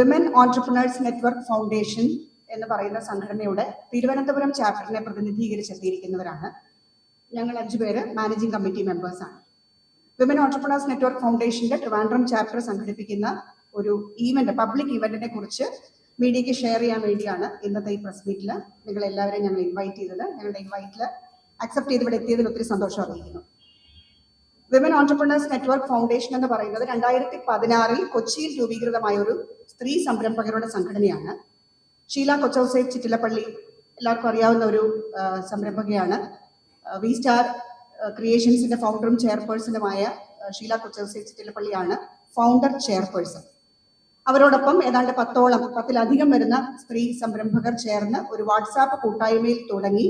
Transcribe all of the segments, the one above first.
Women entrepreneurs network foundation എന്ന് പറയുന്ന സംഘടനയുടെ തിരുവനന്തപുരം ചാപ്റ്ററിനെ പ്രതിനിധീകരിച്ചെത്തിയിരിക്കുന്നവരാണ്. ഞങ്ങൾ അഞ്ചുപേര് മാനേജിംഗ് കമ്മിറ്റി മെമ്പേഴ്സ് ആണ്. വിമൻ ഓൺടർപ്രണേഴ്സ് നെറ്റ്വർക്ക് ഫൗണ്ടേഷന്റെ ട്രിവാൻഡ്രം ചാപ്റ്റർ സംഘടിപ്പിക്കുന്ന ഒരു ഈവന്റ് പബ്ലിക് ഇവന്റിനെ കുറിച്ച് മീഡിയയ്ക്ക് ഷെയർ ചെയ്യാൻ വേണ്ടിയാണ് ഇന്നത്തെ ഈ പ്രസ് മീറ്റിൽ നിങ്ങൾ എല്ലാവരെയും ഞങ്ങൾ ഇൻവൈറ്റ് ചെയ്തത്. ഞങ്ങളുടെ ഇൻവൈറ്റിൽ അക്സെപ്റ്റ് ചെയ്ത് ഇവിടെ എത്തിയതിൽ ഒത്തിരി സന്തോഷം അറിയിക്കുന്നു. വിമൻ ഓൺടർപ്രണേഴ്സ് നെറ്റ്വർക്ക് ഫൗണ്ടേഷൻ എന്ന് പറയുന്നത് രണ്ടായിരത്തി പതിനാറിൽ കൊച്ചിയിൽ രൂപീകൃതമായ ഒരു സ്ത്രീ സംരംഭകരുടെ സംഘടനയാണ്. ഷീല കൊച്ചൗസേ ചിറ്റിലപ്പള്ളി എല്ലാവർക്കും അറിയാവുന്ന ഒരു സംരംഭകയാണ്. വി സ്റ്റാർ ക്രിയേഷൻസിന്റെ ഫൗണ്ടറും ചെയർപേഴ്സണുമായ ഷീല കൊച്ചൗസേ ചിറ്റിലപ്പള്ളിയാണ് ഫൗണ്ടർ ചെയർപേഴ്സൺ. അവരോടൊപ്പം ഏതാണ്ട് പത്തോളം പത്തിലധികം വരുന്ന സ്ത്രീ സംരംഭകർ ചേർന്ന് ഒരു വാട്സാപ്പ് കൂട്ടായ്മയിൽ തുടങ്ങി.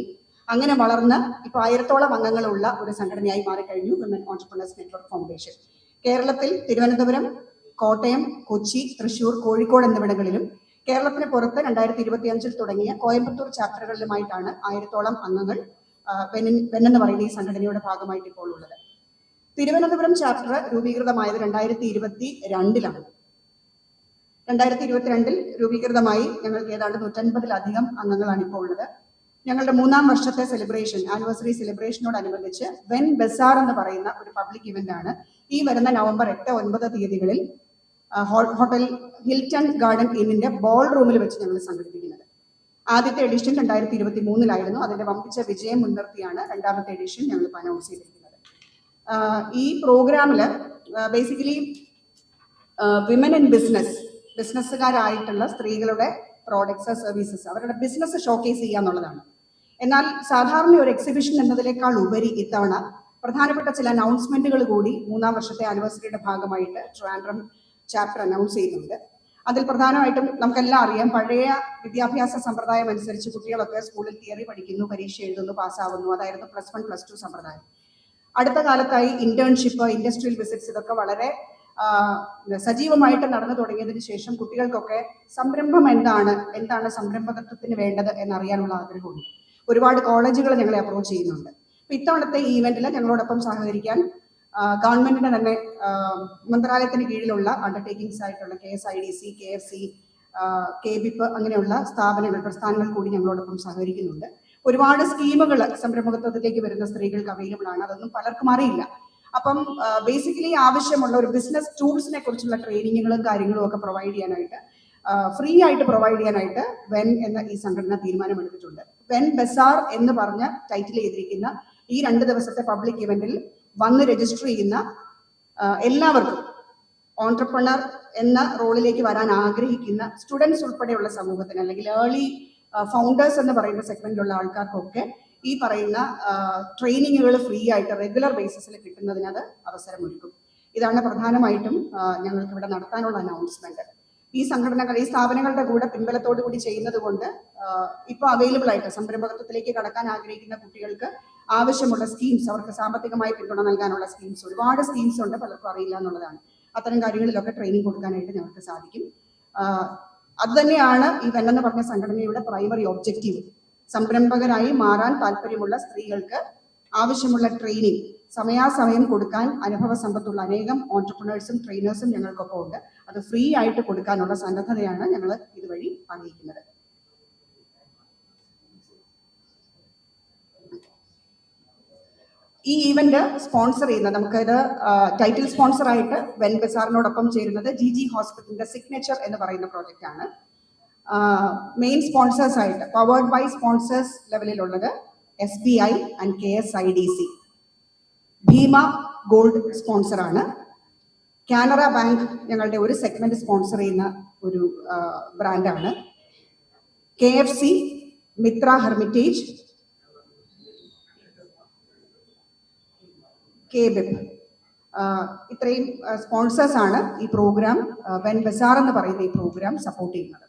അങ്ങനെ വളർന്ന് ഇപ്പൊ ആയിരത്തോളം അംഗങ്ങളുള്ള ഒരു സംഘടനയായി മാറിക്കഴിഞ്ഞു വിമൻ ഓൺടർപ്രണേഴ്സ് നെറ്റ്വർക്ക് ഫൗണ്ടേഷൻ കേരളത്തിൽ തിരുവനന്തപുരം കോട്ടയം കൊച്ചി തൃശൂർ കോഴിക്കോട് എന്നിവിടങ്ങളിലും കേരളത്തിന് പുറത്ത് രണ്ടായിരത്തി ഇരുപത്തി അഞ്ചിൽ തുടങ്ങിയ കോയമ്പത്തൂർ ചാപ്റ്ററുകളിലുമായിട്ടാണ് ആയിരത്തോളം അംഗങ്ങൾ വെന്നെന്ന് പറയുന്ന ഈ സംഘടനയുടെ ഭാഗമായിട്ട് ഇപ്പോൾ ഉള്ളത്. തിരുവനന്തപുരം ചാപ്റ്റർ രൂപീകൃതമായത് രണ്ടായിരത്തി ഇരുപത്തി രണ്ടിലാണ് രണ്ടായിരത്തി ഇരുപത്തിരണ്ടിൽ രൂപീകൃതമായി ഞങ്ങൾക്ക് ഏതാണ്ട് നൂറ്റൻപതിലധികം അംഗങ്ങളാണ് ഇപ്പോൾ ഉള്ളത്. ഞങ്ങളുടെ മൂന്നാം വർഷത്തെ സെലിബ്രേഷൻ ആനിവേഴ്സറി സെലിബ്രേഷനോടനുബന്ധിച്ച് വെൻ ബസാർ എന്ന് പറയുന്ന ഒരു പബ്ലിക് ഇവന്റ് ആണ്. ഈ വരുന്ന നവംബർ എട്ട് ഒൻപത് തീയതികളിൽ ഹോട്ടൽ ഹിൽട്ടൺ ഗാർഡൻ ഇന്നിന്റെ ബോൾ റൂമിൽ വെച്ച് ഞങ്ങൾ സംഘടിപ്പിക്കുന്നത്. ആദ്യത്തെ എഡിഷൻ രണ്ടായിരത്തി ഇരുപത്തി മൂന്നിലായിരുന്നു അതിന്റെ വമ്പിച്ച വിജയം മുൻനിർത്തിയാണ് രണ്ടാമത്തെ എഡിഷൻ ഞങ്ങൾ അനൗൺസ് ചെയ്തിരിക്കുന്നത്. ഈ പ്രോഗ്രാമിൽ ബേസിക്കലി വിമൻ ഇൻ ബിസിനസ് ബിസിനസ്സുകാരായിട്ടുള്ള സ്ത്രീകളുടെ പ്രോഡക്ട്സ് സർവീസസ് അവരുടെ ബിസിനസ് ഷോക്കേസ് ചെയ്യുക എന്നുള്ളതാണ് എന്നാൽ സാധാരണ ഒരു എക്സിബിഷൻ എന്നതിനേക്കാൾ ഉപരി ഇത്തവണ പ്രധാനപ്പെട്ട ചില അനൗൺസ്മെന്റുകൾ കൂടി മൂന്നാം വർഷത്തെ ആനിവേഴ്സറിയുടെ ഭാഗമായിട്ട് ട്രാൻഡ്രം ചാപ്റ്റർ അനൗൺസ് ചെയ്യുന്നുണ്ട്. അതിൽ പ്രധാനമായിട്ടും നമുക്കെല്ലാം അറിയാം പഴയ വിദ്യാഭ്യാസ സമ്പ്രദായം അനുസരിച്ച് കുട്ടികളൊക്കെ സ്കൂളിൽ തിയറി പഠിക്കുന്നു പരീക്ഷ എഴുതുന്നു പാസ്സാവുന്നു അതായിരുന്നു പ്ലസ് വൺ പ്ലസ് ടു സമ്പ്രദായം. അടുത്ത കാലത്തായി ഇന്റേൺഷിപ്പ് ഇൻഡസ്ട്രിയൽ വിസിറ്റ്സ് ഇതൊക്കെ വളരെ സജീവമായിട്ട് നടന്നു തുടങ്ങിയതിന് ശേഷം കുട്ടികൾക്കൊക്കെ സംരംഭം എന്താണ് എന്താണ് സംരംഭകത്വത്തിന് വേണ്ടത് എന്നറിയാനുള്ള ആഗ്രഹമുണ്ട്. ഒരുപാട് കോളേജുകൾ ഞങ്ങളെ അപ്രോച്ച് ചെയ്യുന്നുണ്ട്. അപ്പൊ ഇത്തവണത്തെ ഈ ഇവന്റിൽ ഞങ്ങളോടൊപ്പം സഹകരിക്കാൻ ഗവൺമെന്റിന്റെ തന്നെ മന്ത്രാലയത്തിന് കീഴിലുള്ള അണ്ടർടേക്കിംഗ്സ് ആയിട്ടുള്ള K S I D C K F C K BIP അങ്ങനെയുള്ള സ്ഥാപനങ്ങൾ പ്രസ്ഥാനങ്ങൾ കൂടി ഞങ്ങളോടൊപ്പം സഹകരിക്കുന്നുണ്ട്. ഒരുപാട് സ്കീമുകൾ സംരംഭകത്വത്തിലേക്ക് വരുന്ന സ്ത്രീകൾക്ക് അവൈലബിൾ ആണ്. അതൊന്നും പലർക്കും അറിയില്ല. അപ്പം ബേസിക്കലി ആവശ്യമുള്ള ഒരു ബിസിനസ് ടൂൾസിനെ കുറിച്ചുള്ള ട്രെയിനിങ്ങുകളും കാര്യങ്ങളും ഒക്കെ പ്രൊവൈഡ് ചെയ്യാനായിട്ട് ഫ്രീ ആയിട്ട് പ്രൊവൈഡ് ചെയ്യാനായിട്ട് വെൻ എന്ന ഈ സംഘടന തീരുമാനമെടുത്തിട്ടുണ്ട്. വെൻ ബസാർ എന്ന് പറഞ്ഞ ടൈറ്റിൽ ചെയ്തിരിക്കുന്ന ഈ രണ്ട് ദിവസത്തെ പബ്ലിക് ഇവന്റിൽ വന്ന് രജിസ്റ്റർ ചെയ്യുന്ന എല്ലാവർക്കും ഓൺട്രപ്രണർ എന്ന റോളിലേക്ക് വരാൻ ആഗ്രഹിക്കുന്ന സ്റ്റുഡൻസ് ഉൾപ്പെടെയുള്ള സമൂഹത്തിന് അല്ലെങ്കിൽ ഏർലി ഫൗണ്ടേഴ്സ് എന്ന് പറയുന്ന സെഗ്മെന്റിലുള്ള ആൾക്കാർക്കൊക്കെ ഈ പറയുന്ന ട്രെയിനിങ്ങുകൾ ഫ്രീ ആയിട്ട് റെഗുലർ ബേസിസിൽ കിട്ടുന്നതിന് അത് അവസരമൊരുക്കും. ഇതാണ് പ്രധാനമായിട്ടും ഞങ്ങൾക്ക് ഇവിടെ നടത്താനുള്ള അനൗൺസ്മെന്റ് ഈ സംഘടനകൾ ഈ സ്ഥാപനങ്ങളുടെ കൂടെ പിൻബലത്തോടു കൂടി ചെയ്യുന്നത് കൊണ്ട് ഇപ്പോൾ അവൈലബിൾ ആയിട്ട് സംരംഭകത്വത്തിലേക്ക് കടക്കാൻ ആഗ്രഹിക്കുന്ന കുട്ടികൾക്ക് ആവശ്യമുള്ള സ്കീംസ് അവർക്ക് സാമ്പത്തികമായി പിന്തുണ നൽകാനുള്ള സ്കീംസ് ഒരുപാട് സ്കീംസ് ഉണ്ട് പലർക്കും അറിയില്ല എന്നുള്ളതാണ്. അത്തരം കാര്യങ്ങളിലൊക്കെ ട്രെയിനിങ് കൊടുക്കാനായിട്ട് ഞങ്ങൾക്ക് സാധിക്കും. അത് തന്നെയാണ് ഈ വെല്ലെന്ന് പറഞ്ഞ സംഘടനയുടെ പ്രൈമറി ഒബ്ജക്റ്റീവ് സംരംഭകരായി മാറാൻ താല്പര്യമുള്ള സ്ത്രീകൾക്ക് ആവശ്യമുള്ള ട്രെയിനിങ് സമയാസമയം കൊടുക്കാൻ അനുഭവ സമ്പത്തുള്ള അനേകം ഓൺടർപ്രണേഴ്സും ട്രെയിനേഴ്സും ഞങ്ങൾക്കൊപ്പം ഉണ്ട്. അത് ഫ്രീ ആയിട്ട് കൊടുക്കാനുള്ള സന്നദ്ധതയാണ് ഞങ്ങൾ ഇതുവഴി അറിയിക്കുന്നത്. ഈ ഈവന്റ് സ്പോൺസർ ചെയ്യുന്ന നമുക്കിത് ടൈറ്റിൽ സ്പോൺസർ ആയിട്ട് വെൻ ബസാറിനോടൊപ്പം ചേരുന്നത് ജി ജി ഹോസ്പിറ്റലിന്റെ സിഗ്നേച്ചർ എന്ന് പറയുന്ന പ്രോജക്റ്റ് ആണ്. മെയിൻ സ്പോൺസേഴ്സ് ആയിട്ട് powered by sponsors ലെവലിലുള്ളത് S B I and K S I D C Bhima gold sponsor ആണ്. കാനറ ബാങ്ക് ഞങ്ങളുടെ ഒരു സെഗ്മെന്റ് സ്പോൺസർ ചെയ്യുന്ന ഒരു ബ്രാൻഡാണ് K F C Mitra hermitage K BIP ഇത്രയും സ്പോൺസേഴ്സാണ് ഈ പ്രോഗ്രാം വെൻ ബസാർ എന്ന് പറയുന്ന ഈ പ്രോഗ്രാം സപ്പോർട്ട് ചെയ്യുന്നത്.